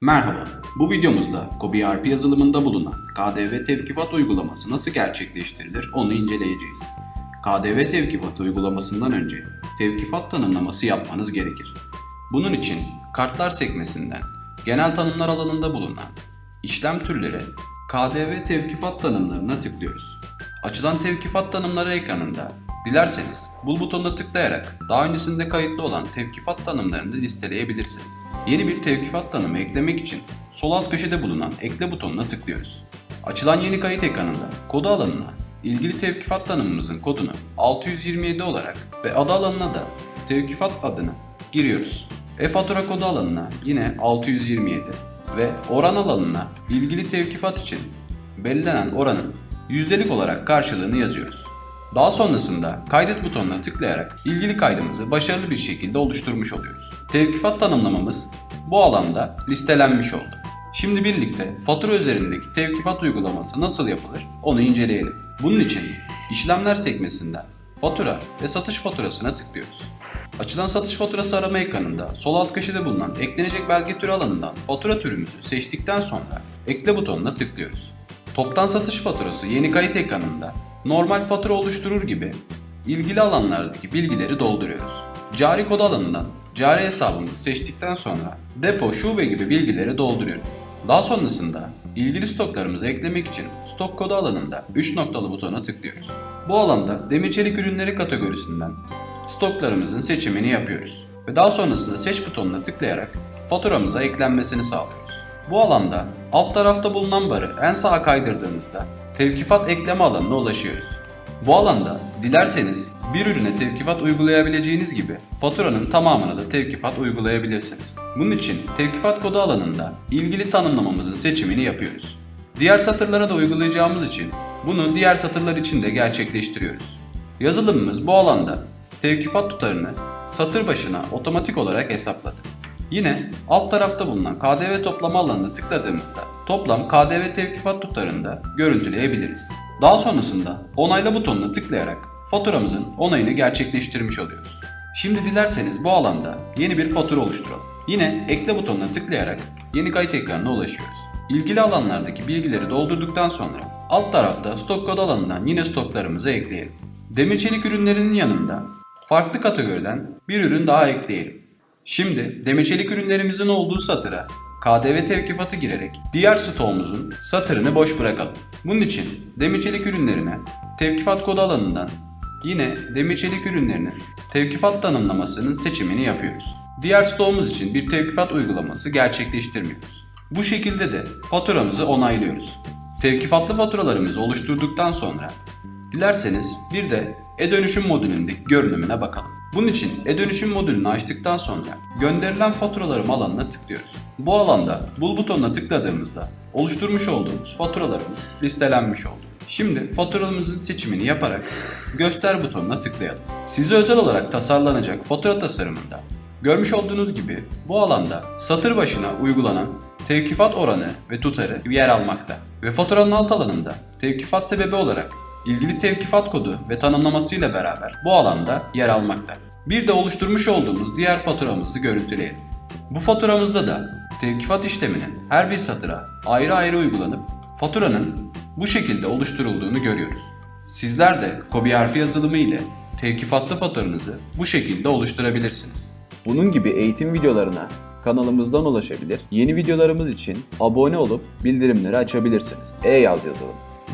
Merhaba, bu videomuzda Kobi ERP yazılımında bulunan KDV tevkifat uygulaması nasıl gerçekleştirilir onu inceleyeceğiz. KDV tevkifatı uygulamasından önce tevkifat tanımlaması yapmanız gerekir. Bunun için kartlar sekmesinden genel tanımlar alanında bulunan işlem türleri KDV tevkifat tanımlarına tıklıyoruz. Açılan tevkifat tanımları ekranında dilerseniz bul butonuna tıklayarak daha öncesinde kayıtlı olan tevkifat tanımlarını listeleyebilirsiniz. Yeni bir tevkifat tanımı eklemek için sol alt köşede bulunan ekle butonuna tıklıyoruz. Açılan yeni kayıt ekranında kodu alanına ilgili tevkifat tanımımızın kodunu 627 olarak ve adı alanına da tevkifat adını giriyoruz. E-fatura kodu alanına yine 627 ve oran alanına ilgili tevkifat için belirlenen oranın yüzdelik olarak karşılığını yazıyoruz. Daha sonrasında kaydet butonuna tıklayarak ilgili kaydımızı başarılı bir şekilde oluşturmuş oluyoruz. Tevkifat tanımlamamız bu alanda listelenmiş oldu. Şimdi birlikte fatura üzerindeki tevkifat uygulaması nasıl yapılır onu inceleyelim. Bunun için işlemler sekmesinden fatura ve satış faturasına tıklıyoruz. Açılan satış faturası arama ekranında sol alt köşede bulunan eklenecek belge türü alanından fatura türümüzü seçtikten sonra ekle butonuna tıklıyoruz. Toptan satış faturası yeni kayıt ekranında normal fatura oluşturur gibi ilgili alanlardaki bilgileri dolduruyoruz. Cari kod alanından cari hesabımızı seçtikten sonra depo, şube gibi bilgileri dolduruyoruz. Daha sonrasında ilgili stoklarımızı eklemek için stok kodu alanında 3 noktalı butona tıklıyoruz. Bu alanda demir çelik ürünleri kategorisinden stoklarımızın seçimini yapıyoruz. Ve daha sonrasında seç butonuna tıklayarak faturamıza eklenmesini sağlıyoruz. Bu alanda alt tarafta bulunan barı en sağa kaydırdığımızda tevkifat ekleme alanına ulaşıyoruz. Bu alanda dilerseniz bir ürüne tevkifat uygulayabileceğiniz gibi faturanın tamamına da tevkifat uygulayabilirsiniz. Bunun için tevkifat kodu alanında ilgili tanımlamamızın seçimini yapıyoruz. Diğer satırlara da uygulayacağımız için bunu diğer satırlar için de gerçekleştiriyoruz. Yazılımımız bu alanda tevkifat tutarını satır başına otomatik olarak hesapladı. Yine alt tarafta bulunan KDV toplama alanına tıkladığımızda toplam KDV tevkifat tutarını da görüntüleyebiliriz. Daha sonrasında onayla butonuna tıklayarak faturamızın onayını gerçekleştirmiş oluyoruz. Şimdi dilerseniz bu alanda yeni bir fatura oluşturalım. Yine ekle butonuna tıklayarak yeni kayıt ekranına ulaşıyoruz. İlgili alanlardaki bilgileri doldurduktan sonra alt tarafta stok kod alanından yine stoklarımızı ekleyelim. Demir çelik ürünlerinin yanında farklı kategoriden bir ürün daha ekleyelim. Şimdi demir çelik ürünlerimizin olduğu satıra KDV tevkifatı girerek diğer stoğumuzun satırını boş bırakalım. Bunun için demir çelik ürünlerine tevkifat kodu alanından yine demir çelik ürünlerinin tevkifat tanımlamasının seçimini yapıyoruz. Diğer stoğumuz için bir tevkifat uygulaması gerçekleştirmiyoruz. Bu şekilde de faturamızı onaylıyoruz. Tevkifatlı faturalarımızı oluşturduktan sonra dilerseniz bir de e-dönüşüm modülündeki görünümüne bakalım. Bunun için e-dönüşüm modülünü açtıktan sonra gönderilen faturalarım alanına tıklıyoruz. Bu alanda bul butonuna tıkladığımızda oluşturmuş olduğumuz faturalarımız listelenmiş oldu. Şimdi faturamızın seçimini yaparak göster butonuna tıklayalım. Size özel olarak tasarlanacak fatura tasarımında görmüş olduğunuz gibi bu alanda satır başına uygulanan tevkifat oranı ve tutarı yer almakta. Ve faturanın alt alanında tevkifat sebebi olarak ilgili tevkifat kodu ve tanımlamasıyla beraber bu alanda yer almakta. Bir de oluşturmuş olduğumuz diğer faturamızı görüntüleyelim. Bu faturamızda da tevkifat işleminin her bir satıra ayrı ayrı uygulanıp faturanın bu şekilde oluşturulduğunu görüyoruz. Sizler de Kobi ERP yazılımı ile tevkifatlı faturanızı bu şekilde oluşturabilirsiniz. Bunun gibi eğitim videolarına kanalımızdan ulaşabilir, yeni videolarımız için abone olup bildirimleri açabilirsiniz. E-yaz yazılım.